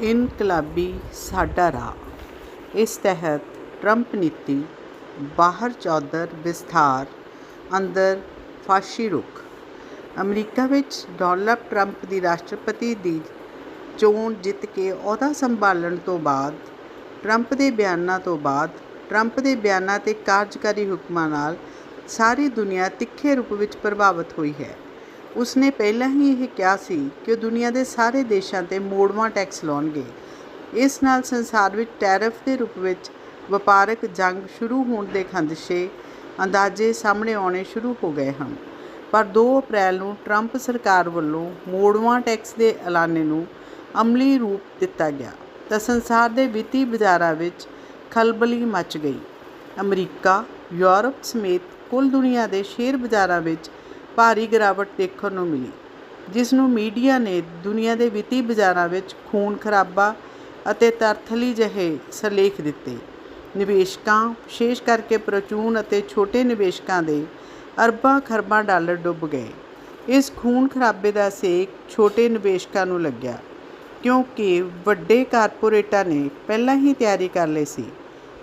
ਇਨਕਲਾਬੀ ਸਾਡਾ ਰਾਹ। ਇਸ ਤਹਿਤ ਟਰੰਪ ਨੀਤੀ ਬਾਹਰ ਚੌਧਰ ਵਿਸਥਾਰ, ਅੰਦਰ ਫਾਸ਼ੀ ਰੁਖ। ਅਮਰੀਕਾ ਵਿੱਚ ਡੋਨਲਡ ਟਰੰਪ ਦੀ ਰਾਸ਼ਟਰਪਤੀ ਦੀ ਚੋਣ ਜਿੱਤ ਕੇ ਅਹੁਦਾ ਸੰਭਾਲਣ ਤੋਂ ਬਾਅਦ, ਟਰੰਪ ਦੇ ਬਿਆਨਾਂ ਤੋਂ ਬਾਅਦ, ਟਰੰਪ ਦੇ ਬਿਆਨਾਂ ਤੇ ਕਾਰਜਕਾਰੀ ਹੁਕਮਾਂ ਨਾਲ ਸਾਰੀ ਦੁਨੀਆ ਤਿੱਖੇ ਰੂਪ ਵਿੱਚ ਪ੍ਰਭਾਵਿਤ ਹੋਈ ਹੈ। ਉਸਨੇ ਪਹਿਲਾਂ ਹੀ ਇਹ ਕਿਹਾ ਸੀ ਕਿ ਉਹ ਦੁਨੀਆ ਦੇ ਸਾਰੇ ਦੇਸ਼ਾਂ ਤੇ ਮੋੜਵਾਂ ਟੈਕਸ ਲਾਉਣਗੇ। ਇਸ ਨਾਲ ਸੰਸਾਰ ਵਿੱਚ ਟੈਰਿਫ ਦੇ ਰੂਪ ਵਿੱਚ ਵਪਾਰਕ ਜੰਗ ਸ਼ੁਰੂ ਹੋਣ ਦੇ ਖੰਦਸ਼ੇ ਅੰਦਾਜ਼ੇ ਸਾਹਮਣੇ ਆਉਣੇ ਸ਼ੁਰੂ ਹੋ ਗਏ ਹਨ। ਪਰ 2 ਅਪ੍ਰੈਲ ਨੂੰ ਟਰੰਪ ਸਰਕਾਰ ਵੱਲੋਂ ਮੋੜਵਾਂ ਟੈਕਸ ਦੇ ਐਲਾਨੇ ਨੂੰ ਅਮਲੀ ਰੂਪ ਦਿੱਤਾ ਗਿਆ ਤਾਂ ਸੰਸਾਰ ਦੇ ਵਿੱਤੀ ਬਾਜ਼ਾਰਾਂ ਵਿੱਚ ਖਲਬਲੀ ਮਚ ਗਈ। ਅਮਰੀਕਾ, ਯੂਰਪ ਸਮੇਤ ਕੁੱਲ ਦੁਨੀਆ ਦੇ ਸ਼ੇਅਰ ਬਾਜ਼ਾਰਾਂ ਵਿੱਚ ਭਾਰੀ ਗਿਰਾਵਟ ਦੇਖਣ ਨੂੰ ਮਿਲੀ ਜਿਸ ਨੂੰ ਮੀਡੀਆ ਨੇ ਦੁਨੀਆ ਦੇ ਵਿੱਤੀ ਬਾਜ਼ਾਰਾਂ ਵਿੱਚ ਖੂਨ ਖਰਾਬਾ ਅਤੇ ਤਰਥਲੀ ਜਿਹੇ ਸਲੇਖ ਦਿੱਤੇ। ਨਿਵੇਸ਼ਕਾਂ, ਵਿਸ਼ੇਸ਼ ਕਰਕੇ ਪ੍ਰਚੂਨ ਅਤੇ ਛੋਟੇ ਨਿਵੇਸ਼ਕਾਂ ਦੇ ਅਰਬਾਂ ਖਰਬਾਂ ਡਾਲਰ ਡੁੱਬ ਗਏ। ਇਸ ਖੂਨ ਖਰਾਬੇ ਦਾ ਸੇਕ ਛੋਟੇ ਨਿਵੇਸ਼ਕਾਂ ਨੂੰ ਲੱਗਿਆ, ਕਿਉਂਕਿ ਵੱਡੇ ਕਾਰਪੋਰੇਟਾਂ ਨੇ ਪਹਿਲਾਂ ਹੀ ਤਿਆਰੀ ਕਰ ਲਈ ਸੀ।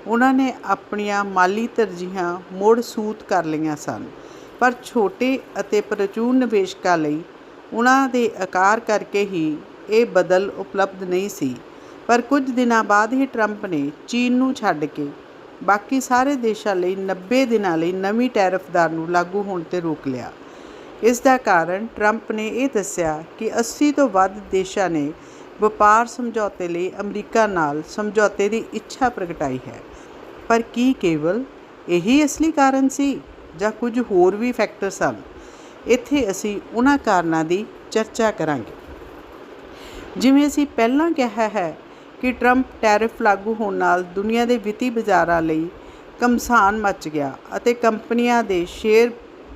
ਉਹਨਾਂ ਨੇ ਆਪਣੀਆਂ ਮਾਲੀ ਤਰਜੀਹਾਂ ਮੁੜ ਸੂਤ ਕਰ ਲਈਆਂ ਸਨ। ਪਰ ਛੋਟੇ ਅਤੇ ਪ੍ਰਚੂਨ ਨਿਵੇਸ਼ਕਾਂ ਲਈ ਉਹਨਾਂ ਦੇ ਆਕਾਰ ਕਰਕੇ ਹੀ ਇਹ ਬਦਲ ਉਪਲਬਧ ਨਹੀਂ ਸੀ। ਪਰ ਕੁਝ ਦਿਨਾਂ ਬਾਅਦ ਹੀ ਟਰੰਪ ਨੇ ਚੀਨ ਨੂੰ ਛੱਡ ਕੇ ਬਾਕੀ ਸਾਰੇ ਦੇਸ਼ਾਂ ਲਈ 90 ਦਿਨਾਂ ਲਈ ਨਵੀਂ ਟੈਰਿਫ ਦਰ ਨੂੰ ਲਾਗੂ ਹੋਣ ਤੇ ਰੋਕ ਲਿਆ। ਇਸ ਦਾ ਕਾਰਨ ਟਰੰਪ ਨੇ ਇਹ ਦੱਸਿਆ ਕਿ 80 ਤੋਂ ਵੱਧ ਦੇਸ਼ਾਂ ਨੇ ਵਪਾਰ ਸਮਝੌਤੇ ਲਈ ਅਮਰੀਕਾ ਨਾਲ ਸਮਝੌਤੇ ਦੀ ਇੱਛਾ ਪ੍ਰਗਟਾਈ ਹੈ। ਪਰ ਕੀ ਕੇਵਲ ਇਹੀ ਅਸਲੀ ਕਾਰਨ ਸੀ? ਜਾਂ ਕੁਝ ਹੋਰ ਵੀ ਫੈਕਟਰ ਸਨ, ਇੱਥੇ ਅਸੀਂ ਉਹਨਾਂ ਕਾਰਨਾਂ ਦੀ ਚਰਚਾ ਕਰਾਂਗੇ। ਜਿਵੇਂ ਅਸੀਂ ਪਹਿਲਾਂ ਕਿਹਾ ਹੈ ਕਿ ਟਰੰਪ ਟੈਰਿਫ ਲਾਗੂ ਹੋਣ ਨਾਲ ਦੁਨੀਆ ਦੇ ਵਿੱਤੀ ਬਾਜ਼ਾਰਾਂ ਲਈ ਕਮਸਾਨ ਮਚ ਗਿਆ ਅਤੇ ਕੰਪਨੀਆਂ ਦੇ ਸ਼ੇਅਰ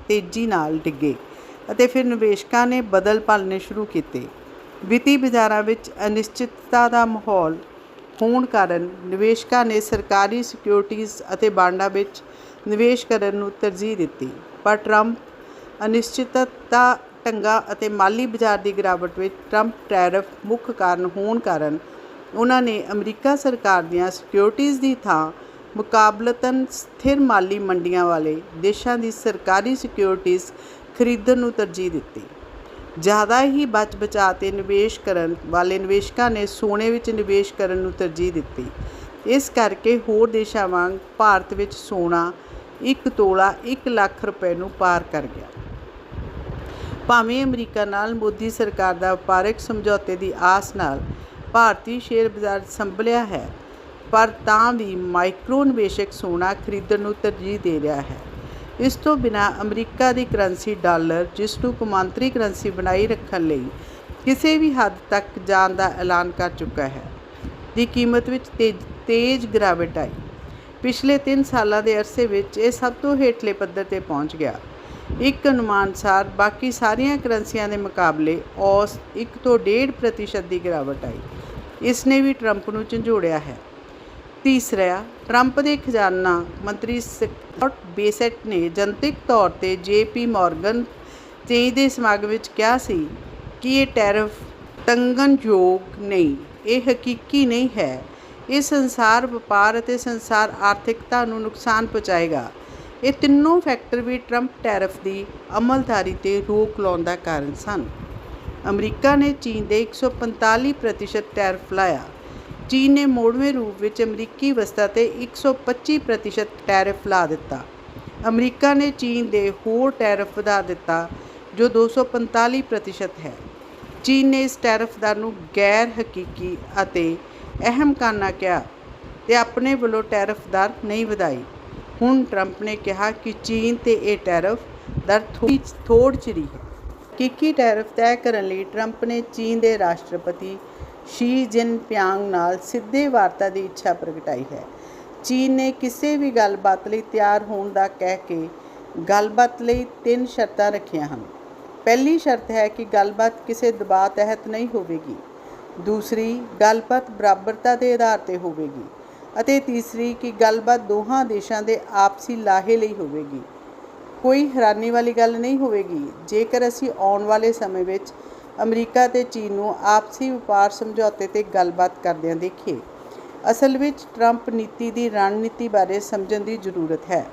ਤੇਜ਼ੀ ਨਾਲ ਡਿੱਗੇ ਅਤੇ ਫਿਰ ਨਿਵੇਸ਼ਕਾਂ ਨੇ ਬਦਲ ਪਾਲਣੇ ਸ਼ੁਰੂ ਕੀਤੇ। ਵਿੱਤੀ ਬਾਜ਼ਾਰਾਂ ਵਿੱਚ ਅਨਿਸ਼ਚਿਤਤਾ ਦਾ ਮਾਹੌਲ ਹੋਣ ਕਾਰਨ ਨਿਵੇਸ਼ਕਾਂ ਨੇ ਸਰਕਾਰੀ ਸਿਕਿਉਰਿਟੀਜ਼ ਅਤੇ ਬਾਂਡਾਂ ਵਿੱਚ ਨਿਵੇਸ਼ ਕਰਨ ਨੂੰ ਤਰਜੀਹ ਦਿੱਤੀ, ਪਰ ਟਰੰਪ ਅਨਿਸ਼ਚਿਤਤਾ ਢੰਗਾ ਅਤੇ ਮਾਲੀ ਬਾਜ਼ਾਰ ਦੀ ਗਿਰਾਵਟ ਵਿੱਚ ਟਰੰਪ ਟੈਰਿਫ ਮੁੱਖ ਕਾਰਨ ਹੋਣ ਕਾਰਨ ਉਹਨਾਂ ਨੇ ਅਮਰੀਕਾ ਸਰਕਾਰ ਦੀਆਂ ਸਿਕਿਉਰਿਟੀਜ਼ ਦੀ ਥਾਂ ਮੁਕਾਬਲਤਨ ਸਥਿਰ ਮਾਲੀ ਮੰਡੀਆਂ ਵਾਲੇ ਦੇਸ਼ਾਂ ਦੀ ਸਰਕਾਰੀ ਸਿਕਿਉਰਿਟੀਜ਼ ਖਰੀਦਣ ਨੂੰ ਤਰਜੀਹ ਦਿੱਤੀ। ਜ਼ਿਆਦਾ ਹੀ ਬਚ ਬਚਾ ਤੇ ਨਿਵੇਸ਼ ਕਰਨ ਵਾਲੇ ਨਿਵੇਸ਼ਕਾਂ ਨੇ ਸੋਨੇ ਵਿੱਚ ਨਿਵੇਸ਼ ਕਰਨ ਨੂੰ ਤਰਜੀਹ ਦਿੱਤੀ। ਇਸ ਕਰਕੇ ਹੋਰ ਦੇਸ਼ਾਂ ਵਾਂਗ ਭਾਰਤ ਵਿੱਚ ਸੋਨਾ ਇੱਕ ਤੋਲਾ 1 ਲੱਖ ਰੁਪਏ ਨੂੰ ਪਾਰ ਕਰ ਗਿਆ। ਭਾਵੇਂ ਅਮਰੀਕਾ ਨਾਲ ਮੋਦੀ ਸਰਕਾਰ ਦਾ ਵਪਾਰਕ ਸਮਝੌਤੇ ਦੀ ਆਸ ਨਾਲ ਭਾਰਤੀ ਸ਼ੇਅਰ ਬਾਜ਼ਾਰ ਸੰਭਲਿਆ ਹੈ, ਪਰ ਤਾਂ ਵੀ ਮਾਈਕਰੋ ਨਿਵੇਸ਼ਕ ਸੋਨਾ ਖਰੀਦਣ ਨੂੰ ਤਰਜੀਹ ਦੇ ਰਿਹਾ ਹੈ। ਇਸ ਤੋਂ ਬਿਨਾ ਅਮਰੀਕਾ ਦੀ ਕਰੰਸੀ ਡਾਲਰ, ਜਿਸ ਨੂੰ ਕੌਮਾਂਤਰੀ ਕਰੰਸੀ ਬਣਾਈ ਰੱਖਣ ਲਈ ਕਿਸੇ ਵੀ ਹੱਦ ਤੱਕ ਜਾਣ ਦਾ ਐਲਾਨ ਕਰ ਚੁੱਕਾ ਹੈ, ਦੀ ਕੀਮਤ ਵਿੱਚ ਤੇਜ਼ ਤੇਜ਼ ਗਿਰਾਵਟ ਆਈ। ਪਿਛਲੇ 3 ਸਾਲਾਂ ਦੇ ਅਰਸੇ ਵਿੱਚ ਇਹ ਸਭ ਤੋਂ ਹੇਠਲੇ ਪੱਧਰ ਤੇ ਪਹੁੰਚ ਗਿਆ। ਇੱਕ ਅਨੁਮਾਨ ਅਨੁਸਾਰ ਬਾਕੀ ਸਾਰੀਆਂ ਕਰੰਸੀਆਂ ਦੇ ਮੁਕਾਬਲੇ ਔਸ 1 ਤੋਂ 1.5% ਪ੍ਰਤੀਸ਼ਤ ਦੀ ਗਿਰਾਵਟ ਆਈ। ਇਸ ਨੇ ਵੀ ਟਰੰਪ ਨੂੰ ਝੰਜੋੜਿਆ ਹੈ। ਤੀਸਰਾ, ਟਰੰਪ ਦੇ ਖਜ਼ਾਨਾ ਮੰਤਰੀ ਸਕਾਟ ਬੇਸੈਟ ਨੇ ਜਨਤਕ ਤੌਰ ਤੇ ਜੇਪੀ ਮਾਰਗਨ ਤੇ ਦੇ ਸਮਾਗਮ ਵਿੱਚ ਕਿਹਾ ਸੀ ਕਿ ਇਹ ਟੈਰਿਫ ਟੰਗਨਯੋਗ ਨਹੀਂ, ਇਹ ਹਕੀਕੀ ਨਹੀਂ ਹੈ। ਇਹ ਸੰਸਾਰ ਵਪਾਰ ਅਤੇ ਸੰਸਾਰ ਆਰਥਿਕਤਾ ਨੂੰ ਨੁਕਸਾਨ ਪਹੁੰਚਾਏਗਾ। ਇਹ ਤਿੰਨੋਂ ਫੈਕਟਰ ਵੀ ਟਰੰਪ ਟੈਰਿਫ ਦੀ ਅਮਲਦਾਰੀ ਤੇ ਰੋਕ ਲਾਉਣ ਦਾ ਕਾਰਨ ਸਨ। ਅਮਰੀਕਾ ਨੇ ਚੀਨ ਦੇ 145% ਪ੍ਰਤੀਸ਼ਤ ਟੈਰਿਫ ਲਾਇਆ। ਚੀਨ ਨੇ ਮੋੜਵੇਂ ਰੂਪ ਵਿੱਚ ਅਮਰੀਕੀ ਵਸਤਾਂ ਤੇ 125% ਪ੍ਰਤੀਸ਼ਤ ਟੈਰਿਫ ਲਾ ਦਿੱਤਾ। ਅਮਰੀਕਾ ਨੇ ਚੀਨ ਦੇ ਹੋਰ ਟੈਰਿਫ ਵਧਾ ਦਿੱਤਾ, ਜੋ 245% ਪ੍ਰਤੀਸ਼ਤ ਹੈ। ਚੀਨ ਨੇ ਇਸ ਟੈਰਿਫ ਦਰ ਨੂੰ ਗੈਰ ਹਕੀਕੀ ਅਤੇ ਅਹਿਮ ਕਾਰਨਾ ਕਿਹਾ ਤੇ ਆਪਣੇ ਵੱਲੋਂ ਟੈਰਿਫ ਦਰ ਨਹੀਂ ਵਧਾਈ। ਹੁਣ ਟਰੰਪ ਨੇ ਕਿਹਾ ਕਿ ਚੀਨ ਤੇ ਇਹ ਟੈਰਿਫ ਦਰ ਥੋੜੀ ਥੋੜ ਚਿਰੀ ਹੈ। ਕਿਕੀ ਟੈਰਿਫ ਤੈਅ ਕਰਨ ਲਈ ਟਰੰਪ ਨੇ ਚੀਨ ਦੇ ਰਾਸ਼ਟਰਪਤੀ ਸ਼ੀ ਜਿਨ ਜਿਨਪਿੰਗ ਨਾਲ ਸਿੱਧੇ ਵਾਰਤਾ ਦੀ ਇੱਛਾ ਪ੍ਰਗਟਾਈ ਹੈ। ਚੀਨ ਨੇ ਕਿਸੇ ਵੀ ਗੱਲਬਾਤ ਲਈ ਤਿਆਰ ਹੋਣ ਦਾ ਕਹਿ ਕੇ ਗੱਲਬਾਤ ਲਈ ਤਿੰਨ ਸ਼ਰਤਾਂ ਰੱਖੀਆਂ ਹਨ। ਪਹਿਲੀ ਸ਼ਰਤ ਹੈ ਕਿ ਗੱਲਬਾਤ ਕਿਸੇ ਦਬਾਅ ਤਹਿਤ ਨਹੀਂ ਹੋਵੇਗੀ। ਦੂਸਰੀ, ਗੱਲਬਾਤ ਬਰਾਬਰਤਾ ਦੇ ਆਧਾਰ ਤੇ ਹੋਵੇਗੀ ਅਤੇ ਤੀਸਰੀ ਕਿ ਗੱਲਬਾਤ ਦੋਹਾਂ ਦੇਸ਼ਾਂ ਦੇ ਆਪਸੀ ਲਾਹੇ ਲਈ ਹੋਵੇਗੀ। ਕੋਈ ਹੈਰਾਨੀ ਵਾਲੀ ਗੱਲ ਨਹੀਂ ਹੋਵੇਗੀ, ਜੇਕਰ ਅਸੀਂ ਆਉਣ ਵਾਲੇ ਸਮੇਂ ਵਿੱਚ ਅਮਰੀਕਾ ਤੇ ਚੀਨ ਨੂੰ ਆਪਸੀ ਵਪਾਰ ਸਮਝੌਤੇ ਤੇ ਗੱਲਬਾਤ ਕਰਦਿਆਂ ਦੇਖੀਏ, ਅਸਲ ਵਿੱਚ ਟਰੰਪ ਨੀਤੀ ਦੀ ਰਣਨੀਤੀ ਬਾਰੇ ਸਮਝਣ ਦੀ ਜ਼ਰੂਰਤ ਹੈ।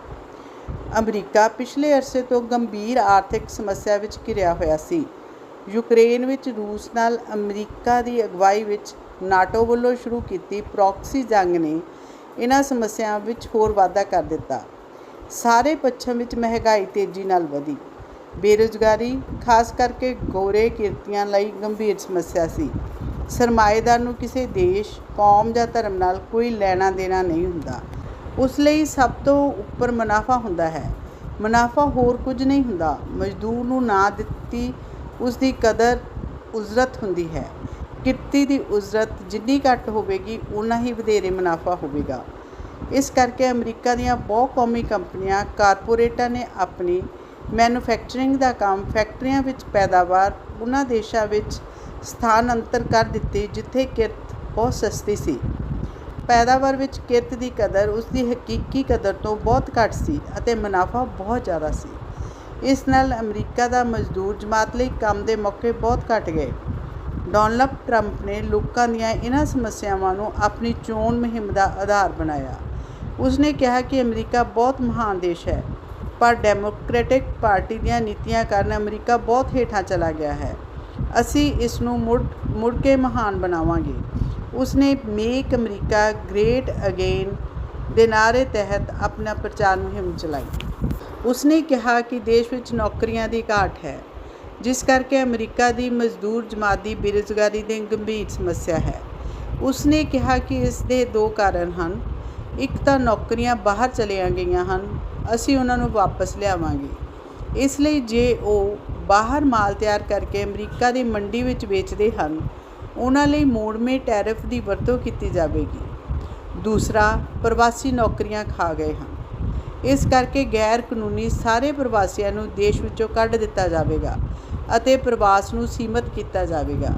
ਅਮਰੀਕਾ ਪਿਛਲੇ ਅਰਸੇ ਤੋਂ ਗੰਭੀਰ ਆਰਥਿਕ ਸਮੱਸਿਆ ਵਿੱਚ ਘਿਰਿਆ ਹੋਇਆ ਸੀ। ਯੂਕਰੇਨ ਵਿੱਚ ਰੂਸ ਨਾਲ ਅਮਰੀਕਾ ਦੀ ਅਗਵਾਈ ਵਿੱਚ ਨਾਟੋ ਵੱਲੋਂ ਸ਼ੁਰੂ ਕੀਤੀ ਪ੍ਰੌਕਸੀ ਜੰਗ ਨੇ ਇਹਨਾਂ ਸਮੱਸਿਆਵਾਂ ਵਿੱਚ ਹੋਰ ਵਾਧਾ ਕਰ ਦਿੱਤਾ। ਸਾਰੇ ਪੱਛਮ ਵਿੱਚ ਮਹਿੰਗਾਈ ਤੇਜ਼ੀ ਨਾਲ ਵਧੀ। ਬੇਰੁਜ਼ਗਾਰੀ, ਖਾਸ ਕਰਕੇ ਗੋਰੇ ਕਿਰਤੀਆਂ ਲਈ ਗੰਭੀਰ ਸਮੱਸਿਆ ਸੀ। ਸਰਮਾਏਦਾਰ ਨੂੰ ਕਿਸੇ ਦੇਸ਼, ਕੌਮ ਜਾਂ ਧਰਮ ਨਾਲ ਕੋਈ ਲੈਣਾ ਦੇਣਾ ਨਹੀਂ ਹੁੰਦਾ। ਉਸ ਲਈ ਸਭ ਤੋਂ ਉੱਪਰ ਮੁਨਾਫਾ ਹੁੰਦਾ ਹੈ। ਮੁਨਾਫਾ ਹੋਰ ਕੁਝ ਨਹੀਂ ਹੁੰਦਾ। ਮਜ਼ਦੂਰ ਨੂੰ ਨਾ ਦਿੱਤੀ ਉਸ ਦੀ ਕਦਰ ਉਜ਼ਰਤ ਹੁੰਦੀ ਹੈ। ਕਿਰਤੀ ਦੀ ਉਜ਼ਰਤ ਜਿੰਨੀ ਘੱਟ ਹੋਵੇਗੀ ਉਨਾ ਹੀ ਵਧੇਰੇ ਮੁਨਾਫਾ ਹੋਵੇਗਾ। ਇਸ ਕਰਕੇ ਅਮਰੀਕਾ ਦੀਆਂ ਬਹੁ ਕੌਮੀ ਕੰਪਨੀਆਂ, ਕਾਰਪੋਰੇਟਾਂ ਨੇ ਆਪਣੀ ਮੈਨੂਫੈਕਚਰਿੰਗ ਦਾ ਕੰਮ ਫੈਕਟਰੀਆਂ ਵਿੱਚ ਪੈਦਾਵਾਰ ਉਹਨਾਂ ਦੇਸ਼ਾਂ ਵਿੱਚ ਸਥਾਨਾਂਤਰ ਕਰ ਦਿੱਤੀ, ਜਿੱਥੇ ਕਿਰਤ ਬਹੁਤ ਸਸਤੀ ਸੀ। ਪੈਦਾਵਾਰ ਵਿੱਚ ਕਿਰਤ ਦੀ ਕਦਰ ਉਸ ਦੀ ਹਕੀਕੀ ਕਦਰ ਤੋਂ ਬਹੁਤ ਘੱਟ ਸੀ ਅਤੇ ਮੁਨਾਫਾ ਬਹੁਤ ਜ਼ਿਆਦਾ ਸੀ। ਇਸ ਨਾਲ ਅਮਰੀਕਾ ਦਾ ਮਜ਼ਦੂਰ ਜਮਾਤ ਲਈ ਕੰਮ ਦੇ ਮੌਕੇ ਬਹੁਤ ਘਟ ਗਏ। ਡੋਨਲਡ ਟਰੰਪ ਨੇ ਲੋਕਾਂ ਦੀਆਂ ਇਹਨਾਂ ਸਮੱਸਿਆਵਾਂ ਨੂੰ ਆਪਣੀ ਚੋਣ ਮੁਹਿੰਮ ਦਾ ਆਧਾਰ ਬਣਾਇਆ। ਉਸਨੇ ਕਿਹਾ ਕਿ ਅਮਰੀਕਾ ਬਹੁਤ ਮਹਾਨ ਦੇਸ਼ ਹੈ, ਪਰ ਡੈਮੋਕ੍ਰੈਟਿਕ ਪਾਰਟੀ ਦੀਆਂ ਨੀਤੀਆਂ ਕਾਰਨ ਅਮਰੀਕਾ ਬਹੁਤ ਹੇਠਾਂ ਚਲਾ ਗਿਆ ਹੈ। ਅਸੀਂ ਇਸ ਨੂੰ ਮੁੜ ਮੁੜ ਕੇ ਮਹਾਨ ਬਣਾਵਾਂਗੇ। ਉਸਨੇ ਮੇਕ ਅਮਰੀਕਾ ਗ੍ਰੇਟ ਅਗੇਨ ਦੇ ਨਾਅਰੇ ਤਹਿਤ ਆਪਣਾ ਪ੍ਰਚਾਰ ਮੁਹਿੰਮ ਚਲਾਈ। ਉਸਨੇ ਕਿਹਾ ਕਿ ਦੇਸ਼ ਵਿੱਚ ਨੌਕਰੀਆਂ ਦੀ ਘਾਟ ਹੈ, ਜਿਸ ਕਰਕੇ ਅਮਰੀਕਾ ਦੀ ਮਜ਼ਦੂਰ ਜਮਾਤ ਦੀ ਬੇਰੁਜ਼ਗਾਰੀ ਦੀ ਗੰਭੀਰ ਸਮੱਸਿਆ ਹੈ। ਉਸਨੇ ਕਿਹਾ ਕਿ ਇਸ ਦੇ ਦੋ ਕਾਰਨ ਹਨ। ਇੱਕ ਤਾਂ ਨੌਕਰੀਆਂ ਬਾਹਰ ਚਲੀਆਂ ਗਈਆਂ ਹਨ, ਅਸੀਂ ਉਹਨਾਂ ਨੂੰ ਵਾਪਸ ਲਿਆਵਾਂਗੇ। ਇਸ ਲਈ ਜੇ ਉਹ ਬਾਹਰ ਮਾਲ ਤਿਆਰ ਕਰਕੇ ਅਮਰੀਕਾ ਦੀ ਮੰਡੀ ਵਿੱਚ ਵੇਚਦੇ ਹਨ, ਉਹਨਾਂ ਲਈ ਮੋੜਵੇਂ ਟੈਰਿਫ ਦੀ ਵਰਤੋਂ ਕੀਤੀ ਜਾਵੇਗੀ। ਦੂਸਰਾ, ਪ੍ਰਵਾਸੀ ਨੌਕਰੀਆਂ ਖਾ ਗਏ ਹਨ। ਇਸ ਕਰਕੇ ਗੈਰ ਕਾਨੂੰਨੀ ਸਾਰੇ ਪ੍ਰਵਾਸੀਆਂ ਨੂੰ ਦੇਸ਼ ਵਿੱਚੋਂ ਕੱਢ ਦਿੱਤਾ ਜਾਵੇਗਾ ਅਤੇ ਪ੍ਰਵਾਸ ਨੂੰ ਸੀਮਤ ਕੀਤਾ ਜਾਵੇਗਾ।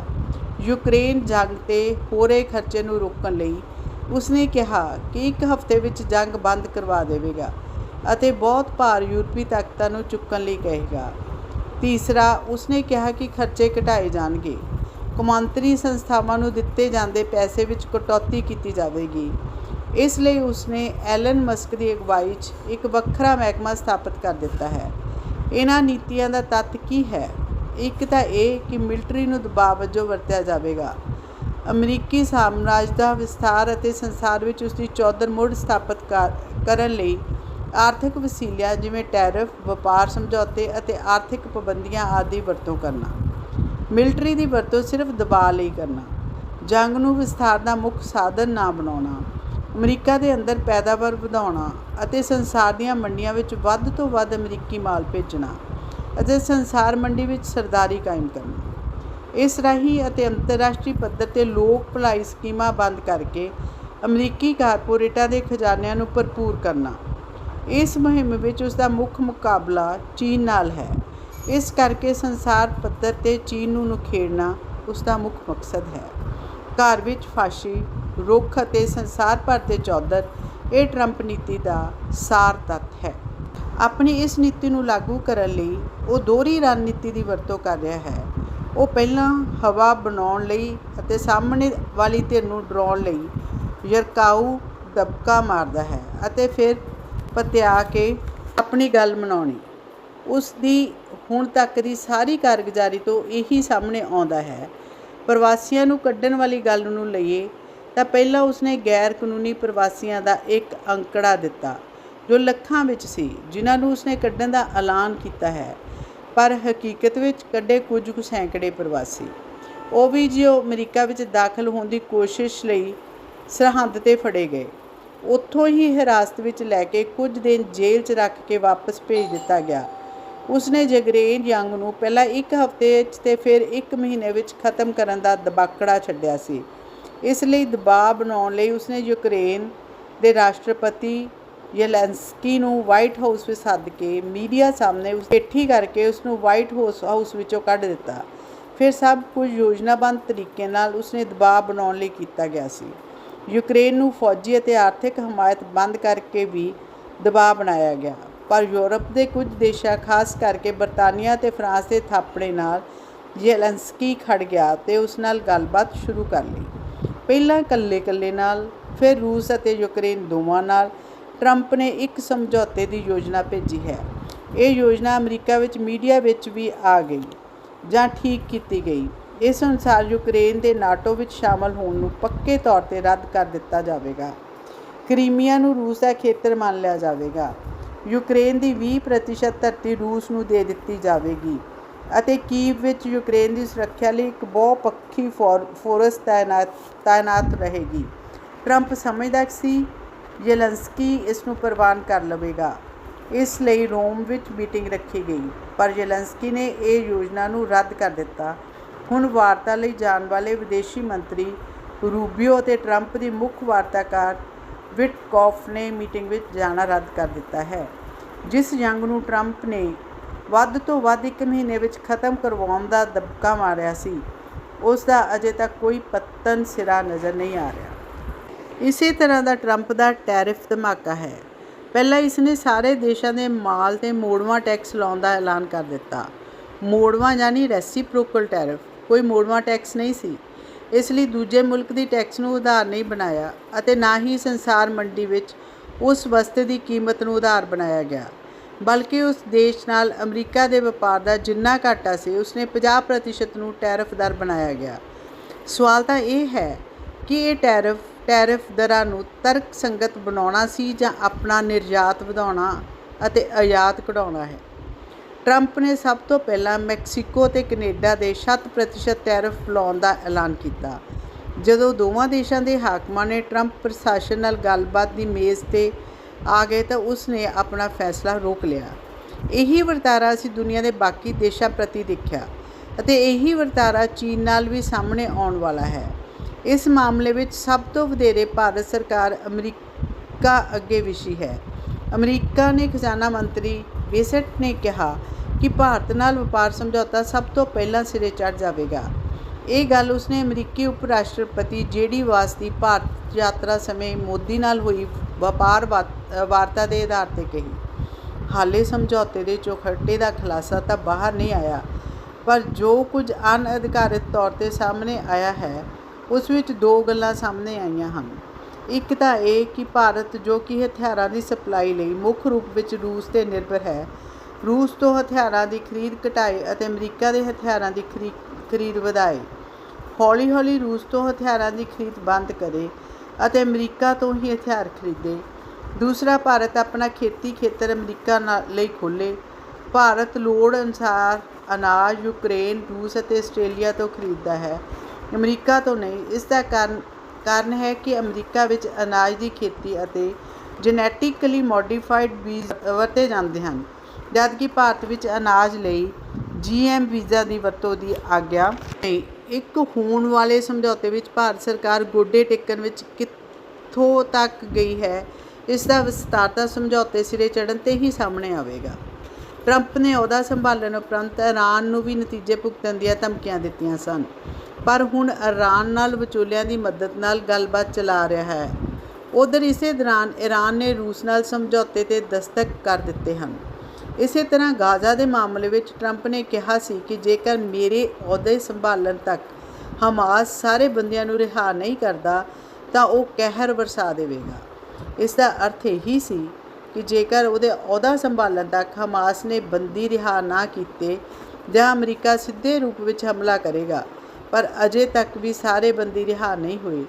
ਯੂਕਰੇਨ ਜੰਗ ਤੇ ਹੋ ਰਹੇ ਖਰਚੇ ਨੂੰ ਰੋਕਣ ਲਈ ਉਸਨੇ ਕਿਹਾ ਕਿ ਇੱਕ ਹਫ਼ਤੇ ਵਿੱਚ ਜੰਗ ਬੰਦ ਕਰਵਾ ਦੇਵੇਗਾ ਅਤੇ ਬਹੁਤ ਭਾਰ ਯੂਰਪੀ ਤਾਕਤਾਂ ਨੂੰ ਚੁੱਕਣ ਲਈ ਕਹੇਗਾ। ਤੀਸਰਾ, ਉਸਨੇ ਕਿਹਾ ਕਿ ਖਰਚੇ ਘਟਾਏ ਜਾਣਗੇ। ਕੌਮਾਂਤਰੀ ਸੰਸਥਾਵਾਂ ਨੂੰ ਦਿੱਤੇ ਜਾਂਦੇ ਪੈਸੇ ਵਿੱਚ ਕਟੌਤੀ ਕੀਤੀ ਜਾਵੇਗੀ। ਇਸ ਲਈ ਉਸਨੇ ਐਲਨ ਮਸਕ ਦੀ ਅਗਵਾਈ 'ਚ ਇੱਕ ਵੱਖਰਾ ਮਹਿਕਮਾ ਸਥਾਪਿਤ ਕਰ ਦਿੱਤਾ ਹੈ। ਇਹਨਾਂ ਨੀਤੀਆਂ ਦਾ ਤੱਤ ਕੀ ਹੈ? ਇੱਕ ਤਾਂ ਇਹ ਕਿ ਮਿਲਟਰੀ ਨੂੰ ਦਬਾਅ ਵਜੋਂ ਵਰਤਿਆ ਜਾਵੇਗਾ। ਅਮਰੀਕੀ ਸਾਮਰਾਜ ਦਾ ਵਿਸਥਾਰ ਅਤੇ ਸੰਸਾਰ ਵਿੱਚ ਉਸ ਦੀ ਚੌਧਰ ਮੁੜ ਸਥਾਪਿਤ ਕਰ- ਕਰਨ ਲਈ ਆਰਥਿਕ ਵਸੀਲਿਆਂ ਜਿਵੇਂ ਟੈਰਿਫ, ਵਪਾਰ ਸਮਝੌਤੇ ਅਤੇ ਆਰਥਿਕ ਪਾਬੰਦੀਆਂ ਆਦਿ ਵਰਤੋਂ ਕਰਨਾ। ਮਿਲਟਰੀ ਦੀ ਵਰਤੋਂ ਸਿਰਫ ਦਬਾਅ ਲਈ ਕਰਨਾ, ਜੰਗ ਨੂੰ ਵਿਸਥਾਰ ਦਾ ਮੁੱਖ ਸਾਧਨ ਨਾ ਬਣਾਉਣਾ। ਅਮਰੀਕਾ ਦੇ ਅੰਦਰ ਪੈਦਾਵਾਰ ਵਧਾਉਣਾ ਅਤੇ ਸੰਸਾਰ ਦੀਆਂ ਮੰਡੀਆਂ ਵਿੱਚ ਵੱਧ ਤੋਂ ਵੱਧ ਅਮਰੀਕੀ ਮਾਲ ਭੇਜਣਾ ਅਤੇ ਸੰਸਾਰ ਮੰਡੀ ਵਿੱਚ ਸਰਦਾਰੀ ਕਾਇਮ ਕਰਨਾ। ਇਸ ਰਾਹੀਂ ਅਤੇ ਅੰਤਰਰਾਸ਼ਟਰੀ ਪੱਧਰ ਤੇ ਲੋਕ ਭਲਾਈ ਸਕੀਮਾਂ ਬੰਦ ਕਰਕੇ ਅਮਰੀਕੀ ਕਾਰਪੋਰੇਟਾਂ ਦੇ ਖਜ਼ਾਨਿਆਂ ਨੂੰ ਭਰਪੂਰ ਕਰਨਾ। ਇਸ ਮੁਹਿੰਮ ਵਿੱਚ ਉਸ ਦਾ ਮੁੱਖ ਮੁਕਾਬਲਾ ਚੀਨ ਨਾਲ ਹੈ। ਇਸ ਕਰਕੇ ਸੰਸਾਰ ਪੱਧਰ ਤੇ ਚੀਨ ਨੂੰ ਨਖੇੜਨਾ ਉਸ ਦਾ ਮੁੱਖ ਮਕਸਦ ਹੈ। ਘਰ ਵਿੱਚ ਫਾਸ਼ੀ ਰੁੱਖ ਅਤੇ ਸੰਸਾਰ ਭਰ ਦੇ ਚੌਧਰ, ਇਹ ਟਰੰਪ ਨੀਤੀ ਦਾ ਸਾਰ ਤੱਤ ਹੈ। ਆਪਣੀ ਇਸ ਨੀਤੀ ਨੂੰ ਲਾਗੂ ਕਰਨ ਲਈ ਉਹ ਦੋਹਰੀ ਰਣਨੀਤੀ ਦੀ ਵਰਤੋਂ ਕਰ ਰਿਹਾ ਹੈ। ਉਹ ਪਹਿਲਾਂ ਹਵਾ ਬਣਾਉਣ ਲਈ ਅਤੇ ਸਾਹਮਣੇ ਵਾਲੀ ਧਿਰ ਨੂੰ ਡਰਾਉਣ ਲਈ ਯਰਕਾਊ ਦਬਕਾ ਮਾਰਦਾ ਹੈ ਅਤੇ ਫਿਰ ਪਤਿਆ ਕੇ ਆਪਣੀ ਗੱਲ ਮਨਾਉਣੀ। ਉਸ ਦੀ ਹੁਣ ਤੱਕ ਦੀ ਸਾਰੀ ਕਾਰਗੁਜ਼ਾਰੀ ਤੋਂ ਇਹੀ ਸਾਹਮਣੇ ਆਉਂਦਾ ਹੈ। ਪ੍ਰਵਾਸੀਆਂ ਨੂੰ ਕੱਢਣ ਵਾਲੀ ਗੱਲ ਨੂੰ ਲਈਏ ਤਾਂ ਪਹਿਲਾਂ ਉਸਨੇ ਗੈਰ ਕਾਨੂੰਨੀ ਪ੍ਰਵਾਸੀਆਂ ਦਾ ਇੱਕ ਅੰਕੜਾ ਦਿੱਤਾ, ਜੋ ਲੱਖਾਂ ਵਿੱਚ ਸੀ, ਜਿਨ੍ਹਾਂ ਨੂੰ ਉਸਨੇ ਕੱਢਣ ਦਾ ਐਲਾਨ ਕੀਤਾ ਹੈ। ਪਰ ਹਕੀਕਤ ਵਿੱਚ ਕੱਢੇ ਕੁਝ ਕੁ ਸੈਂਕੜੇ ਪ੍ਰਵਾਸੀ। ਉਹ ਵੀ ਜੋ ਅਮਰੀਕਾ ਵਿੱਚ ਦਾਖਲ ਹੋਣ ਦੀ ਕੋਸ਼ਿਸ਼ ਲਈ ਸਰਹੰਦ ਤੇ ਫੜੇ ਗਏ। ਉੱਥੋਂ ਹੀ ਹਿਰਾਸਤ ਵਿੱਚ ਲੈ ਕੇ ਕੁਝ ਦਿਨ ਜੇਲ੍ਹ 'ਚ ਰੱਖ ਕੇ ਵਾਪਸ ਭੇਜ ਦਿੱਤਾ ਗਿਆ। ਉਸਨੇ ਜਗਰੇਨ ਯੰਗ ਨੂੰ ਪਹਿਲਾਂ ਇੱਕ ਹਫ਼ਤੇ 'ਚ ਤੇ ਫਿਰ ਇੱਕ ਮਹੀਨੇ ਵਿੱਚ ਖਤਮ ਕਰਨ ਦਾ ਦਬਾਕੜਾ ਛੱਡਿਆ ਸੀ। ਇਸ ਲਈ ਦਬਾਅ ਬਣਾਉਣ ਲਈ ਉਸਨੇ ਯੂਕਰੇਨ ਦੇ ਰਾਸ਼ਟਰਪਤੀ ਯੈਲੈਂਸਕੀ ਨੂੰ ਵਾਈਟ ਹਾਊਸ ਵਿੱਚ ਸੱਦ ਕੇ ਮੀਡੀਆ ਸਾਹਮਣੇ ਉਸ ਇਕੱਠੀ ਕਰਕੇ ਉਸ ਨੂੰ ਵਾਈਟ ਹਾਊਸ ਹਾਊਸ ਵਿੱਚੋਂ ਕੱਢ ਦਿੱਤਾ। ਫਿਰ ਸਭ ਕੁਝ ਯੋਜਨਾਬੰਦ ਤਰੀਕੇ ਨਾਲ ਉਸਨੇ ਦਬਾਅ ਬਣਾਉਣ ਲਈ ਕੀਤਾ ਗਿਆ ਸੀ। ਯੂਕਰੇਨ ਨੂੰ ਫੌਜੀ ਅਤੇ ਆਰਥਿਕ ਹਮਾਇਤ ਬੰਦ ਕਰਕੇ ਵੀ ਦਬਾਅ ਬਣਾਇਆ ਗਿਆ। ਪਰ ਯੂਰਪ ਦੇ ਕੁਝ ਦੇਸ਼ਾਂ, ਖਾਸ ਕਰਕੇ ਬਰਤਾਨੀਆ ਤੇ ਫਰਾਂਸ ਦੇ ਥਾਪੜੇ ਨਾਲ ਜ਼ੇਲੈਂਸਕੀ ਖੜ ਗਿਆ ਤੇ ਉਸ ਨਾਲ ਗੱਲਬਾਤ ਸ਼ੁਰੂ ਕਰ ਲਈ। ਪਹਿਲਾਂ ਇਕੱਲੇ-ਇਕੱਲੇ ਨਾਲ, ਫਿਰ ਰੂਸ ਅਤੇ ਯੂਕਰੇਨ ਦੋਵਾਂ ਨਾਲ, ਟਰੰਪ ਨੇ ਇੱਕ ਸਮਝੌਤੇ ਦੀ ਯੋਜਨਾ ਭੇਜੀ ਹੈ। ਇਹ ਯੋਜਨਾ ਅਮਰੀਕਾ ਵਿੱਚ ਮੀਡੀਆ ਵਿੱਚ ਵੀ ਆ ਗਈ ਜਾਂ ਠੀਕ ਕੀਤੀ ਗਈ। ਇਸ ਅਨੁਸਾਰ ਯੂਕਰੇਨ ਦੇ ਨਾਟੋ ਵਿੱਚ ਸ਼ਾਮਲ ਹੋਣ ਨੂੰ ਪੱਕੇ ਤੌਰ ਤੇ ਰੱਦ ਕਰ ਦਿੱਤਾ ਜਾਵੇਗਾ। ਕ੍ਰੀਮੀਆ ਨੂੰ ਰੂਸ ਦਾ ਖੇਤਰ ਮੰਨ ਲਿਆ ਜਾਵੇਗਾ। ਯੂਕਰੇਨ ਦੀ 20% ਧਰਤੀ ਰੂਸ ਨੂੰ ਦੇ ਦਿੱਤੀ ਜਾਵੇਗੀ। ਅਤੇ ਕੀਵ ਵਿੱਚ ਯੂਕਰੇਨ ਦੀ ਸੁਰੱਖਿਆ ਲਈ ਇੱਕ ਬਹੁਪੱਖੀ ਫੌਰ- ਫੋਰਸ ਤਾਇਨਾਤ ਤਾਇਨਾਤ ਰਹੇਗੀ। ਟਰੰਪ ਸਮਝਦਾ ਸੀ, ਯੇਲੰਸਕੀ ਇਸ ਨੂੰ ਪ੍ਰਵਾਨ ਕਰ ਲਵੇਗਾ। ਇਸ ਲਈ ਰੋਮ ਵਿੱਚ ਮੀਟਿੰਗ ਰੱਖੀ ਗਈ, ਪਰ ਯੇਲੰਸਕੀ ਨੇ ਇਹ ਯੋਜਨਾ ਨੂੰ ਰੱਦ ਕਰ ਦਿੱਤਾ। ਹੁਣ ਵਾਰਤਾ ਲਈ ਜਾਣ ਵਾਲੇ ਵਿਦੇਸ਼ੀ ਮੰਤਰੀ ਰੂਬੀਓ ਅਤੇ ਟਰੰਪ ਦੀ ਮੁੱਖ ਵਾਰਤਾਕਾਰ ਵਿਟਕੌਫ ਨੇ ਮੀਟਿੰਗ ਵਿੱਚ ਜਾਣਾ ਰੱਦ ਕਰ ਦਿੱਤਾ ਹੈ, ਜਿਸ ਜੰਗ ਨੂੰ ਟਰੰਪ ਨੇ ਵੱਧ ਤੋਂ ਵੱਧ ਇੱਕ ਮਹੀਨੇ ਵਿੱਚ ਖਤਮ ਕਰਵਾਉਣ ਦਾ ਦਬਕਾ ਮਾਰਿਆ ਸੀ। ਉਸ ਦਾ ਅਜੇ ਤੱਕ ਕੋਈ ਪੱਤਨ ਸਿਰਾ ਨਜ਼ਰ ਨਹੀਂ ਆ ਰਿਹਾ। ਇਸੇ ਤਰ੍ਹਾਂ ਦਾ ਟਰੰਪ ਦਾ ਟੈਰਿਫ ਧਮਾਕਾ ਹੈ। ਪਹਿਲਾਂ ਇਸ ਨੇ ਸਾਰੇ ਦੇਸ਼ਾਂ ਦੇ ਮਾਲ ਤੇ ਮੋੜਵਾਂ ਟੈਕਸ ਲਾਉਣ ਦਾ ਐਲਾਨ ਕਰ ਦਿੱਤਾ। ਮੋੜਵਾਂ ਯਾਨੀ ਰੈਸਿਪਰੋਕਲ ਟੈਰਿਫ। ਕੋਈ ਮੋੜਵਾਂ ਟੈਕਸ ਨਹੀਂ ਸੀ। ਇਸ ਲਈ ਦੂਜੇ ਮੁਲਕ ਦੀ ਟੈਕਸ ਨੂੰ ਉਧਾਰ ਨਹੀਂ ਬਣਾਇਆ ਅਤੇ ਨਾ ਹੀ ਸੰਸਾਰ ਮੰਡੀ ਵਿੱਚ ਉਸ ਵਸਤੇ ਦੀ ਕੀਮਤ ਨੂੰ ਉਧਾਰ ਬਣਾਇਆ ਗਿਆ। ਬਲਕਿ ਉਸ ਦੇਸ਼ ਨਾਲ ਅਮਰੀਕਾ ਦੇ ਵਪਾਰ ਦਾ ਜਿੰਨਾ ਘਾਟਾ ਸੀ, ਉਸਨੇ 50% ਨੂੰ ਟੈਰਿਫ ਦਰ ਬਣਾਇਆ ਗਿਆ। ਸਵਾਲ ਤਾਂ ਇਹ ਹੈ ਕਿ ਇਹ ਟੈਰਿਫ ਟੈਰਿਫ ਦਰਾਂ ਨੂੰ ਤਰਕ ਸੰਗਤ ਬਣਾਉਣਾ ਸੀ ਜਾਂ ਆਪਣਾ ਨਿਰਯਾਤ ਵਧਾਉਣਾ ਅਤੇ ਆਯਾਤ ਘਟਾਉਣਾ ਹੈ? ਟਰੰਪ ਨੇ ਸਭ ਤੋਂ ਪਹਿਲਾਂ ਮੈਕਸੀਕੋ ਤੇ ਕੈਨੇਡਾ ਦੇ 60% ਟੈਰਿਫ ਲਾਉਣ ਦਾ ਐਲਾਨ ਕੀਤਾ। ਜਦੋਂ ਦੋਵਾਂ ਦੇਸ਼ਾਂ ਦੇ ਹਾਕਮਾਂ ਨੇ ਟਰੰਪ ਪ੍ਰਸ਼ਾਸਨ ਨਾਲ ਗੱਲਬਾਤ ਦੀ ਮੇਜ਼ ਤੇ ਆ ਗਏ ਤਾਂ ਉਸ ਨੇ ਆਪਣਾ ਫੈਸਲਾ ਰੋਕ ਲਿਆ। ਇਹੀ ਵਰਤਾਰਾ ਅਸੀਂ ਦੁਨੀਆ ਦੇ ਬਾਕੀ ਦੇਸ਼ਾਂ ਪ੍ਰਤੀ ਦੇਖਿਆ ਅਤੇ ਇਹੀ ਵਰਤਾਰਾ ਚੀਨ ਨਾਲ ਵੀ ਸਾਹਮਣੇ ਆਉਣ ਵਾਲਾ ਹੈ। ਇਸ ਮਾਮਲੇ ਵਿੱਚ ਸਭ ਤੋਂ ਵਧੇਰੇ ਭਾਰਤ ਸਰਕਾਰ ਅਮਰੀਕਾ ਅੱਗੇ ਵਿਸ਼ੀ ਹੈ। ਅਮਰੀਕਾ ਨੇ ਖਜ਼ਾਨਾ ਮੰਤਰੀ ਬੇਸਟ ਨੇ ਕਿਹਾ ਕਿ ਭਾਰਤ ਨਾਲ ਵਪਾਰ ਸਮਝੌਤਾ ਸਭ ਤੋਂ ਪਹਿਲਾਂ ਸਿਰੇ ਚੜ ਜਾਵੇਗਾ। ਇਹ ਗੱਲ ਉਸਨੇ ਅਮਰੀਕੀ ਉਪ ਰਾਸ਼ਟਰਪਤੀ ਜੇਡੀ ਵਾਸ ਦੀ ਭਾਰਤ ਯਾਤਰਾ ਸਮੇਂ ਮੋਦੀ ਨਾਲ ਹੋਈ ਵਪਾਰ ਵਾਤ- ਵਾਰਤਾ ਦੇ ਆਧਾਰ ਤੇ ਕਹੀ। ਹਾਲੇ ਸਮਝੌਤੇ ਦੇ ਚੌਖੱਟੇ ਦਾ ਖੁਲਾਸਾ ਤਾਂ ਬਾਹਰ ਨਹੀਂ ਆਇਆ, ਪਰ ਜੋ ਕੁਝ ਅਨਅਧਿਕਾਰਿਤ ਤੌਰ ਤੇ ਸਾਹਮਣੇ ਆਇਆ ਹੈ, ਉਸ ਵਿੱਚ ਦੋ ਗੱਲਾਂ ਸਾਹਮਣੇ ਆਈਆਂ ਹਨ। ਇੱਕ ਤਾਂ ਇਹ ਕਿ ਭਾਰਤ, ਜੋ ਕਿ ਹਥਿਆਰਾਂ ਦੀ ਸਪਲਾਈ ਲਈ ਮੁੱਖ ਰੂਪ ਵਿੱਚ ਰੂਸ ਤੇ ਨਿਰਭਰ ਹੈ, ਰੂਸ ਤੋਂ ਹਥਿਆਰਾਂ ਦੀ ਖਰੀਦ ਘਟਾਏ ਅਤੇ ਅਮਰੀਕਾ ਦੇ ਹਥਿਆਰਾਂ ਦੀ ਖਰੀ- ਖਰੀਦ ਵਧਾਏ। ਹੌਲੀ-ਹੌਲੀ ਰੂਸ ਤੋਂ ਹਥਿਆਰਾਂ ਦੀ ਖਰੀਦ ਬੰਦ ਕਰੇ ਅਤੇ ਅਮਰੀਕਾ ਤੋਂ ਹੀ ਹਥਿਆਰ ਖਰੀਦੇ। ਦੂਸਰਾ ਭਾਰਤ ਆਪਣਾ ਖੇਤੀ ਖੇਤਰ ਅਮਰੀਕਾ ਨਾਲ ਲਈ ਖੋਲ੍ਹੇ। ਭਾਰਤ ਲੋੜ ਅਨੁਸਾਰ ਅਨਾਜ, ਯੂਕਰੇਨ, ਰੂਸ ਅਤੇ ਆਸਟ੍ਰੇਲੀਆ ਤੋਂ ਖਰੀਦਦਾ ਹੈ। ਅਮਰੀਕਾ ਤੋਂ ਨਹੀਂ। ਇਸ ਦਾ ਕਾਰਨ ਕਾਰਨ ਹੈ ਕਿ ਅਮਰੀਕਾ ਵਿੱਚ ਅਨਾਜ ਦੀ ਖੇਤੀ ਅਤੇ ਜੈਨੇਟਿਕਲੀ ਮੋਡੀਫਾਈਡ ਬੀਜ ਵਰਤੇ ਜਾਂਦੇ ਹਨ। ਜਦਕਿ ਭਾਰਤ ਵਿੱਚ ਅਨਾਜ ਲਈ ਜੀਐਮ ਬੀਜਾਂ ਦੀ ਵਰਤੋਂ ਦੀ ਆਗਿਆ ਨਹੀਂ। ਇੱਕ ਹੋਣ ਵਾਲੇ ਸਮਝੌਤੇ ਵਿੱਚ ਭਾਰਤ ਸਰਕਾਰ ਗੋਡੇ ਟੇਕਣ ਵਿੱਚ ਕਿੱਥੋਂ ਤੱਕ ਗਈ ਹੈ, ਇਸ ਦਾ ਵਿਸਤਾਰਤਾ ਸਮਝੌਤੇ ਸਿਰੇ ਚੜ੍ਹਨ ਤੇ ਹੀ ਸਾਹਮਣੇ ਆਵੇਗਾ। ਟਰੰਪ ਨੇ ਅਹੁਦਾ ਸੰਭਾਲਣ ਉਪਰੰਤ ਇਰਾਨ ਨੂੰ ਵੀ ਨਤੀਜੇ ਭੁਗਤਣ ਦੀਆਂ ਧਮਕੀਆਂ ਦਿੱਤੀਆਂ ਸਨ, ਪਰ ਹੁਣ ਇਰਾਨ ਨਾਲ ਵਿਚੋਲਿਆਂ ਦੀ ਮਦਦ ਨਾਲ ਗੱਲਬਾਤ ਚਲਾ ਰਿਹਾ ਹੈ। ਉਧਰ ਇਸੇ ਦੌਰਾਨ ਈਰਾਨ ਨੇ ਰੂਸ ਨਾਲ ਸਮਝੌਤੇ ਤੇ ਦਸਤਕ ਕਰ ਦਿੱਤੇ ਹਨ। ਇਸੇ ਤਰ੍ਹਾਂ ਗਾਜ਼ਾ ਦੇ ਮਾਮਲੇ ਵਿੱਚ ਟਰੰਪ ਨੇ ਕਿਹਾ ਸੀ ਕਿ ਜੇਕਰ ਮੇਰੇ ਅਹੁਦੇ ਸੰਭਾਲਣ ਤੱਕ ਹਮਾਸ ਸਾਰੇ ਬੰਦਿਆਂ ਨੂੰ ਰਿਹਾ ਨਹੀਂ ਕਰਦਾ, ਤਾਂ ਉਹ ਕਹਿਰ ਵਰਸਾ ਦੇਵੇਗਾ। ਇਸ ਦਾ ਅਰਥ ਇਹੀ ਸੀ ਕਿ ਜੇਕਰ ਉਹਦੇ ਅਹੁਦਾ ਸੰਭਾਲਣ ਤੱਕ ਹਮਾਸ ਨੇ ਬੰਦੀ ਰਿਹਾ ਨਾ ਕੀਤੇ, ਜਾਂ ਅਮਰੀਕਾ ਸਿੱਧੇ ਰੂਪ ਵਿੱਚ ਹਮਲਾ ਕਰੇਗਾ, ਪਰ ਅਜੇ ਤੱਕ ਵੀ ਸਾਰੇ ਬੰਦੀ ਰਿਹਾ ਨਹੀਂ ਹੋਏ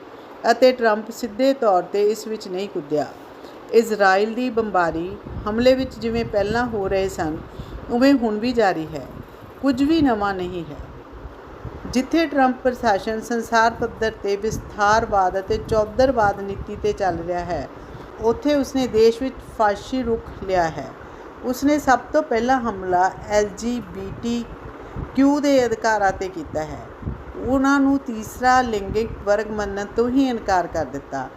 ਅਤੇ ਟਰੰਪ ਸਿੱਧੇ ਤੌਰ ਤੇ ਇਸ ਵਿੱਚ ਨਹੀਂ ਕੁੱਦਿਆ। ਇਜ਼ਰਾਈਲ ਦੀ ਬੰਬਾਰੀ ਹਮਲੇ ਵਿੱਚ ਜਿਵੇਂ ਪਹਿਲਾਂ ਹੋ ਰਹੇ ਸਨ, ਉਵੇਂ ਹੁਣ ਵੀ ਜਾਰੀ ਹੈ। ਕੁਝ ਵੀ ਨਵਾਂ ਨਹੀਂ ਹੈ। ਜਿੱਥੇ ਟਰੰਪ ਪ੍ਰਸ਼ਾਸਨ ਸੰਸਾਰ ਪੱਧਰ ਤੇ ਵਿਸਥਾਰਵਾਦ ਅਤੇ ਚੌਧਰਵਾਦ ਨੀਤੀ ਤੇ ਚੱਲ ਰਿਹਾ ਹੈ, ਉੱਥੇ ਉਸਨੇ ਦੇਸ਼ ਵਿੱਚ ਫਾਸ਼ੀ ਰੁਖ ਲਿਆ ਹੈ। ਉਸਨੇ ਸਭ ਤੋਂ ਪਹਿਲਾ ਹਮਲਾ ਐਲਜੀਬੀਟੀ ਕਿਊ ਦੇ ਅਧਿਕਾਰਾਂ ਤੇ ਕੀਤਾ ਹੈ। ਉਹਨਾਂ ਨੂੰ ਤੀਸਰਾ ਲਿੰਗਿਕ ਵਰਗ ਮੰਨਣ ਤੋਂ ਹੀ ਇਨਕਾਰ ਕਰ ਦਿੱਤਾ।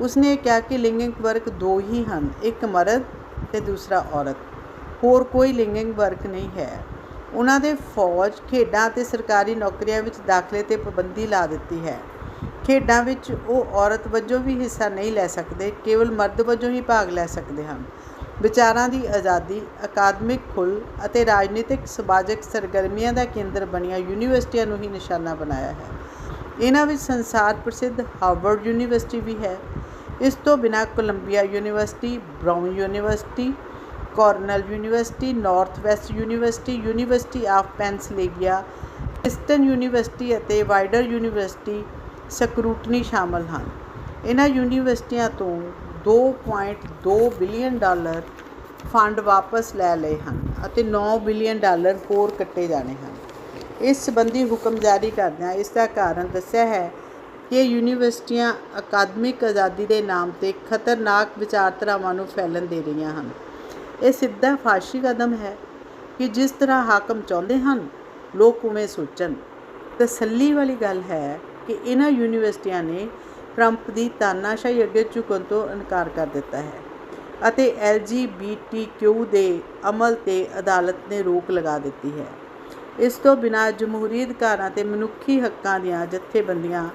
ਉਸਨੇ ਕਿਹਾ ਕਿ ਲਿੰਗਿਕ ਵਰਗ ਦੋ ਹੀ ਹਨ, ਇੱਕ ਮਰਦ ਅਤੇ ਦੂਸਰਾ ਔਰਤ। ਹੋਰ ਕੋਈ ਲਿੰਗਿੰਗ ਵਰਗ ਨਹੀਂ ਹੈ। ਉਹਨਾਂ ਦੇ ਫੌਜ ਖੇਡਾਂ ਅਤੇ ਸਰਕਾਰੀ ਨੌਕਰੀਆਂ ਵਿੱਚ ਦਾਖਲੇ ਤੇ ਪਾਬੰਦੀ ਲਾ ਦਿੱਤੀ ਹੈ। ਖੇਡਾਂ ਵਿੱਚ ਉਹ ਔਰਤ ਵਜੋਂ ਵੀ ਹਿੱਸਾ ਨਹੀਂ ਲੈ ਸਕਦੇ, ਕੇਵਲ ਮਰਦ ਵਜੋਂ ਹੀ ਭਾਗ ਲੈ ਸਕਦੇ ਹਨ। ਵਿਚਾਰਾਂ ਦੀ ਆਜ਼ਾਦੀ, ਅਕਾਦਮਿਕ ਖੁੱਲ ਅਤੇ ਰਾਜਨੀਤਿਕ ਸਮਾਜਿਕ ਸਰਗਰਮੀਆਂ ਦਾ ਕੇਂਦਰ ਬਣੀਆਂ ਯੂਨੀਵਰਸਿਟੀਆਂ ਨੂੰ ਹੀ ਨਿਸ਼ਾਨਾ ਬਣਾਇਆ ਹੈ। ਇਹਨਾਂ ਵਿੱਚ ਸੰਸਾਰ ਪ੍ਰਸਿੱਧ ਹਾਰਵਰਡ ਯੂਨੀਵਰਸਿਟੀ ਵੀ ਹੈ। ਇਸ ਤੋਂ ਬਿਨਾਂ Columbia University, Brown University, Cornell University, North West University University of Pennsylvania Eastern University ਅਤੇ ਵਾਈਡਰ ਯੂਨੀਵਰਸਿਟੀ ਸਕਰੂਟਨੀ ਸ਼ਾਮਲ ਹਨ। ਇਹਨਾਂ ਯੂਨੀਵਰਸਿਟੀਆਂ ਤੋਂ 2.2 ਬਿਲੀਅਨ ਡਾਲਰ ਫੰਡ ਵਾਪਸ ਲੈ ਲਏ ਹਨ ਅਤੇ 9 ਬਿਲੀਅਨ ਡਾਲਰ ਹੋਰ ਕੱਟੇ ਜਾਣੇ ਹਨ। ਇਸ ਸੰਬੰਧੀ ਹੁਕਮ ਜਾਰੀ ਕਰਦਿਆਂ ਇਸ ਦਾ ਕਾਰਨ ਦੱਸਿਆ ਹੈ ਇਹ ਯੂਨੀਵਰਸਿਟੀਆਂ ਅਕਾਦਮਿਕ ਆਜ਼ਾਦੀ ਦੇ ਨਾਮ ਤੇ ਖਤਰਨਾਕ ਵਿਚਾਰਧਾਰਾਵਾਂ ਨੂੰ ਫੈਲਣ ਦੇ ਰਹੀਆਂ ਹਨ। ਇਹ ਸਿੱਧਾ ਫਾਸ਼ੀ ਕਦਮ ਹੈ ਕਿ ਜਿਸ ਤਰ੍ਹਾਂ ਹਾਕਮ ਚਾਹੁੰਦੇ ਹਨ, ਲੋਕ ਉਵੇਂ ਸੋਚਣ। ਤਸੱਲੀ ਵਾਲੀ ਗੱਲ ਹੈ ਕਿ ਇਹਨਾਂ ਯੂਨੀਵਰਸਿਟੀਆਂ ਨੇ ਟਰੰਪ ਦੀ ਤਾਨਾਸ਼ਾਹੀ ਅੱਗੇ ਝੁਕਣ ਤੋਂ ਇਨਕਾਰ ਕਰ ਦਿੱਤਾ ਹੈ ਅਤੇ ਐਲਜੀਬੀਟੀਕਿਊ ਦੇ ਅਮਲ ਤੇ ਅਦਾਲਤ ਨੇ ਰੋਕ ਲਗਾ ਦਿੱਤੀ ਹੈ। ਇਸ ਤੋਂ ਬਿਨਾਂ ਜਮਹੂਰੀ ਅਧਿਕਾਰਾਂ ਤੇ ਮਨੁੱਖੀ ਹੱਕਾਂ ਦੀਆਂ ਜਥੇਬੰਦੀਆਂ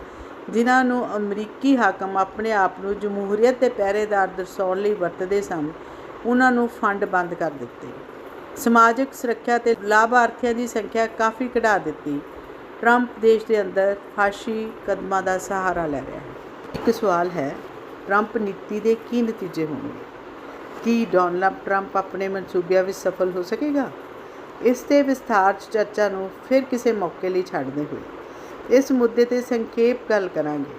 ਜਿਨ੍ਹਾਂ ਨੂੰ ਅਮਰੀਕੀ ਹਾਕਮ ਆਪਣੇ ਆਪ ਨੂੰ ਜਮਹੂਰੀਅਤ ਦੇ ਪਹਿਰੇਦਾਰ ਦਰਸਾਉਣ ਲਈ ਵਰਤਦੇ ਸਨ, ਉਹਨਾਂ ਨੂੰ ਫੰਡ ਬੰਦ ਕਰ ਦਿੱਤੇ। ਸਮਾਜਿਕ ਸੁਰੱਖਿਆ ਤੇ ਲਾਭਾਰਥੀਆਂ ਦੀ ਸੰਖਿਆ ਕਾਫੀ ਘਟਾ ਦਿੱਤੀ। ਟਰੰਪ ਦੇਸ਼ ਦੇ ਅੰਦਰ ਫਾਸ਼ੀ ਕਦਮਾਂ ਦਾ ਸਹਾਰਾ ਲੈ ਰਿਹਾ ਹੈ। ਇੱਕ ਸਵਾਲ ਹੈ, ਟਰੰਪ ਨੀਤੀ ਦੇ ਕੀ ਨਤੀਜੇ ਹੋਣਗੇ? ਕੀ ਡੋਨਲਡ ਟਰੰਪ ਆਪਣੇ ਮਨਸੂਬਿਆਂ ਵਿੱਚ ਸਫਲ ਹੋ ਸਕੇਗਾ? ਇਸ ਤੇ ਵਿਸਥਾਰ 'ਚ ਚਰਚਾ ਨੂੰ ਫਿਰ ਕਿਸੇ ਮੌਕੇ ਲਈ ਛੱਡਦੇ ਹੋਏ ਇਸ ਮੁੱਦੇ ਤੇ ਸੰਖੇਪ ਗੱਲ ਕਰਾਂਗੇ।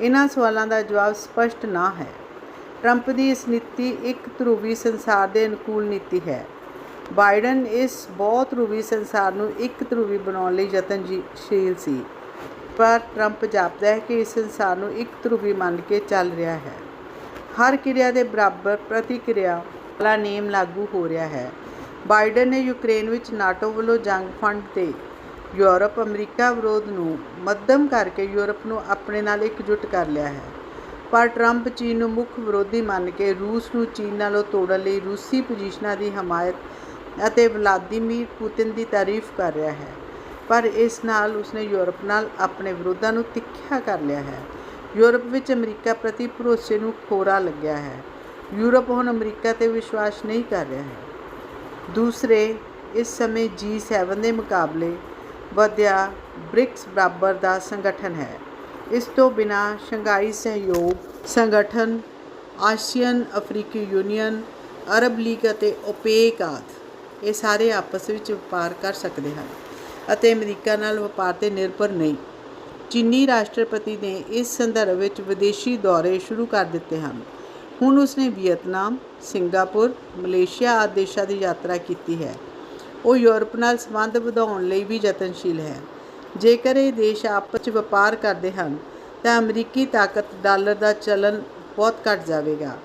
ਇਹਨਾਂ ਸਵਾਲਾਂ ਦਾ ਜਵਾਬ ਸਪਸ਼ਟ ਨਾ ਹੈ। ਟਰੰਪ ਦੀ ਇਸ ਨੀਤੀ ਇੱਕ ਧਰੂਵੀ ਸੰਸਾਰ ਦੇ ਅਨੁਕੂਲ ਨੀਤੀ ਹੈ। ਬਾਈਡਨ ਇਸ ਬਹੁਤ ਧਰੂਵੀ ਸੰਸਾਰ ਨੂੰ ਇੱਕ ਧਰੂਵੀ ਬਣਾਉਣ ਲਈ ਯਤਨਸ਼ੀਲ ਸੀ। ਪਰ ਟਰੰਪ ਜਾਪਦਾ ਹੈ ਕਿ ਇਸ ਸੰਸਾਰ ਨੂੰ ਇੱਕ ਧਰੂਵੀ ਮੰਨ ਕੇ ਚੱਲ ਰਿਹਾ ਹੈ। ਹਰ ਕਿਰਿਆ ਦੇ ਬਰਾਬਰ ਪ੍ਰਤੀਕਿਰਿਆ ਵਾਲਾ ਨੇਮ ਲਾਗੂ ਹੋ ਰਿਹਾ ਹੈ। ਬਾਈਡਨ ਨੇ ਯੂਕਰੇਨ ਵਿੱਚ ਨਾਟੋ ਵੱਲੋਂ ਜੰਗ ਫੰਡ ਤੇ ਯੂਰਪ, ਅਮਰੀਕਾ ਵਿਰੋਧ ਨੂੰ ਮੱਧਮ ਕਰਕੇ ਯੂਰਪ ਨੂੰ ਆਪਣੇ ਨਾਲ ਇਕਜੁੱਟ ਕਰ ਲਿਆ ਹੈ। ਪਰ ਟਰੰਪ ਚੀਨ ਨੂੰ ਮੁੱਖ ਵਿਰੋਧੀ ਮੰਨ ਕੇ ਰੂਸ ਨੂੰ ਚੀਨ ਨਾਲੋਂ ਤੋੜਨ ਲਈ ਰੂਸੀ ਪੋਜੀਸ਼ਨਾਂ ਦੀ ਹਮਾਇਤ ਅਤੇ ਵਲਾਦੀਮੀਰ ਪੁਤਿਨ ਦੀ ਤਾਰੀਫ ਕਰ ਰਿਹਾ ਹੈ। ਪਰ ਇਸ ਨਾਲ ਉਸਨੇ ਯੂਰਪ ਨਾਲ ਆਪਣੇ ਵਿਰੋਧਾਂ ਨੂੰ ਤਿੱਖਾ ਕਰ ਲਿਆ ਹੈ। ਯੂਰਪ ਵਿੱਚ ਅਮਰੀਕਾ ਪ੍ਰਤੀ ਭਰੋਸੇ ਨੂੰ ਖੋਰਾ ਲੱਗਿਆ ਹੈ। ਯੂਰਪ ਹੁਣ ਅਮਰੀਕਾ ਤੇ ਵਿਸ਼ਵਾਸ ਨਹੀਂ ਕਰ ਰਿਹਾ ਹੈ। ਦੂਸਰੇ, ਇਸ ਸਮੇਂ G7 ਦੇ ਮੁਕਾਬਲੇ ਵਧਿਆ ਬ੍ਰਿਕਸ ਬਰਾਬਰ ਦਾ ਸੰਗਠਨ ਹੈ। ਇਸ ਤੋਂ ਬਿਨਾ ਸ਼ੰਘਾਈ ਸਹਿਯੋਗ ਸੰਗਠਨ, ਆਸੀਅਨ, ਅਫਰੀਕੀ ਯੂਨੀਅਨ, ਅਰਬ ਲੀਗ ਅਤੇ ਓਪੇਕ ਆਦਿ ਇਹ ਸਾਰੇ ਆਪਸ ਵਿੱਚ ਵਪਾਰ ਕਰ ਸਕਦੇ ਹਨ ਅਤੇ ਅਮਰੀਕਾ ਨਾਲ ਵਪਾਰ ਤੇ ਨਿਰਭਰ ਨਹੀਂ ਚੀਨੀ ਰਾਸ਼ਟਰਪਤੀ ਨੇ ਇਸ ਸੰਦਰਭ ਵਿੱਚ ਵਿਦੇਸ਼ੀ ਦੌਰੇ ਸ਼ੁਰੂ ਕਰ ਦਿੱਤੇ ਹਨ। ਹੁਣ ਉਸਨੇ ਵੀਅਤਨਾਮ, ਸਿੰਗਾਪੁਰ, ਮਲੇਸ਼ੀਆ ਆਦਿ ਦੇਸ਼ਾਂ ਦੀ ਯਾਤਰਾ ਕੀਤੀ ਹੈ। ਉਹ ਯੂਰਪ ਨਾਲ ਸੰਬੰਧ ਵਧਾਉਣ ਲਈ ਵੀ ਯਤਨਸ਼ੀਲ ਹੈ। ਜੇਕਰ ਇਹ ਦੇਸ਼ ਆਪਸ ਵਿੱਚ ਵਪਾਰ ਕਰਦੇ ਹਨ, ਤਾਂ ਅਮਰੀਕੀ ਤਾਕਤ ਡਾਲਰ ਦਾ ਚਲਨ ਬਹੁਤ ਘਟ ਜਾਵੇਗਾ।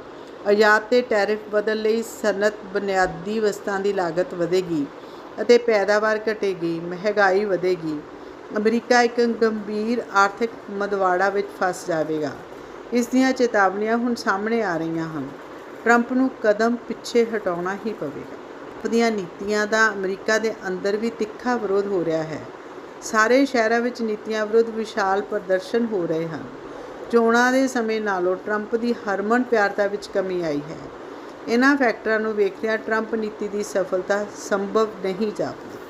ਆਯਾਤ ਤੇ ਟੈਰਿਫ ਬਦਲ ਲਈ ਸਨਅਤ ਬੁਨਿਆਦੀ ਵਸਤਾਂ ਦੀ ਲਾਗਤ ਵਧੇਗੀ ਅਤੇ ਪੈਦਾਵਾਰ ਘਟੇਗੀ, ਮਹਿੰਗਾਈ ਵਧੇਗੀ। ਅਮਰੀਕਾ ਇੱਕ ਗੰਭੀਰ ਆਰਥਿਕ ਮਦਵਾੜਾ ਵਿੱਚ ਫਸ ਜਾਵੇਗਾ। ਇਸ ਦੀਆਂ ਚੇਤਾਵਨੀਆਂ ਹੁਣ ਸਾਹਮਣੇ ਆ ਰਹੀਆਂ ਹਨ। ਟਰੰਪ ਨੂੰ ਕਦਮ ਪਿੱਛੇ ਹਟਾਉਣਾ ਹੀ ਪਵੇਗਾ। ਦੀਆਂ ਨੀਤੀਆਂ ਦਾ ਅਮਰੀਕਾ ਦੇ ਅੰਦਰ ਵੀ ਤਿੱਖਾ ਵਿਰੋਧ ਹੋ ਰਿਹਾ ਹੈ। ਸਾਰੇ ਸ਼ਹਿਰਾਂ ਵਿੱਚ ਨੀਤੀਆਂ ਵਿਰੁੱਧ ਵਿਸ਼ਾਲ ਪ੍ਰਦਰਸ਼ਨ ਹੋ ਰਹੇ ਹਨ। ਚੋਣਾਂ ਦੇ ਸਮੇਂ ਨਾਲੋਂ ਟਰੰਪ ਦੀ ਹਰਮਨ ਪਿਆਰਤਾ ਵਿੱਚ ਕਮੀ ਆਈ ਹੈ। ਇਹਨਾਂ ਫੈਕਟਰਾਂ ਨੂੰ ਵੇਖਦਿਆਂ ਟਰੰਪ ਨੀਤੀ ਦੀ ਸਫਲਤਾ ਸੰਭਵ ਨਹੀਂ ਜਾਪਦੀ।